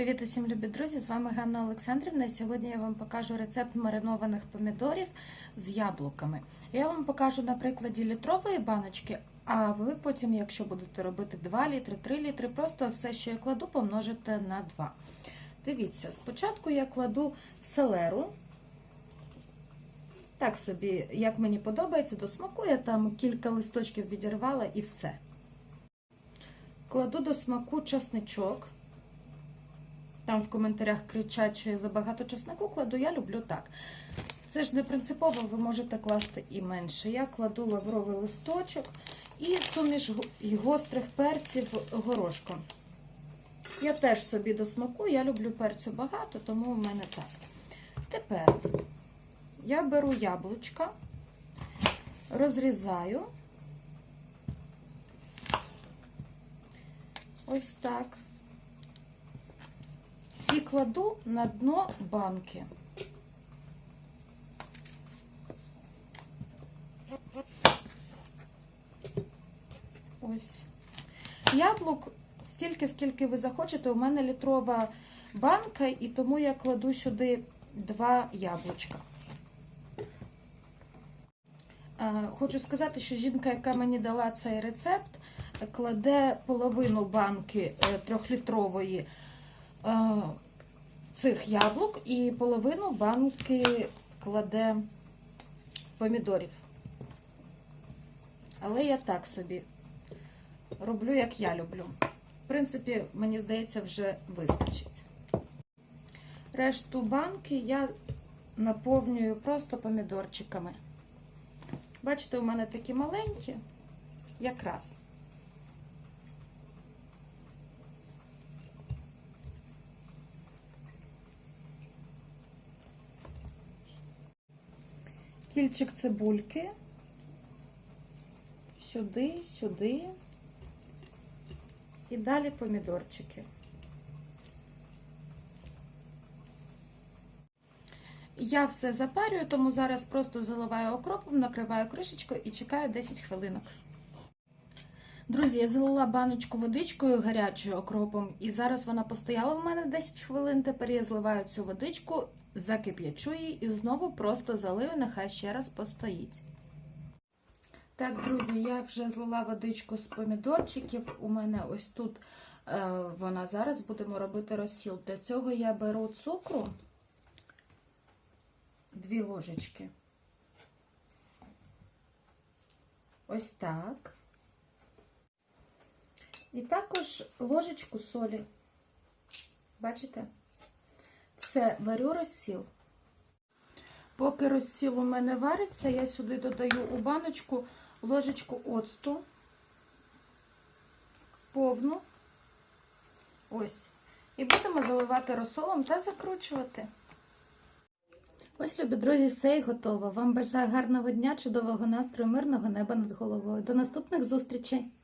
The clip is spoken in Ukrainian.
Привіт усім любі друзі! З вами Ганна Олександрівна. І сьогодні я вам покажу рецепт маринованих помідорів з яблуками. Я вам покажу на прикладі літрової баночки, а ви потім, якщо будете робити 2 літри, 3 літри, просто все, що я кладу, помножите на 2. Дивіться, спочатку я кладу селеру. Так собі, як мені подобається, до смаку я там кілька листочків відірвала і все. Кладу до смаку часничок. Там в коментарях кричать, що я забагато чеснику кладу, я люблю так. Це ж не принципово, ви можете класти і менше. Я кладу лавровий листочок і суміш гострих перців горошком. Я теж собі до смаку, я люблю перцю багато, тому в мене так. Тепер я беру яблучка, розрізаю. Ось так. І кладу на дно банки. Ось. Яблук стільки, скільки ви захочете. У мене літрова банка, і тому я кладу сюди два яблучка. Хочу сказати, що жінка, яка мені дала цей рецепт, кладе половину банки трьохлітрової цих яблук і половину банки кладе помідорів. Але я так собі роблю, як я люблю. В принципі, мені здається, вже вистачить. Решту банки я наповнюю просто помідорчиками. Бачите, у мене такі маленькі, якраз. Кільчик цибульки. Сюди, сюди. І далі помідорчики. Я все запарюю, тому зараз просто заливаю окропом, накриваю кришечкою і чекаю 10 хвилинок. Друзі, я залила баночку водичкою гарячою окропом, і зараз вона постояла в мене 10 хвилин. Тепер я зливаю цю водичку, закип'ячу її і знову просто залию, нехай ще раз постоїть. Так, друзі, я вже злила водичку з помідорчиків. У мене ось тут е, вона зараз будемо робити розсіл. Для цього я беру цукру. Дві ложечки. Ось так. І також ложечку солі. Бачите? Все, варю розсіл. Поки розсіл у мене вариться, я сюди додаю у баночку ложечку оцту, повну. Ось. І будемо заливати розсолом та закручувати. Ось, любі друзі, все і готово. Вам бажаю гарного дня, чудового настрою, мирного неба над головою. До наступних зустрічей!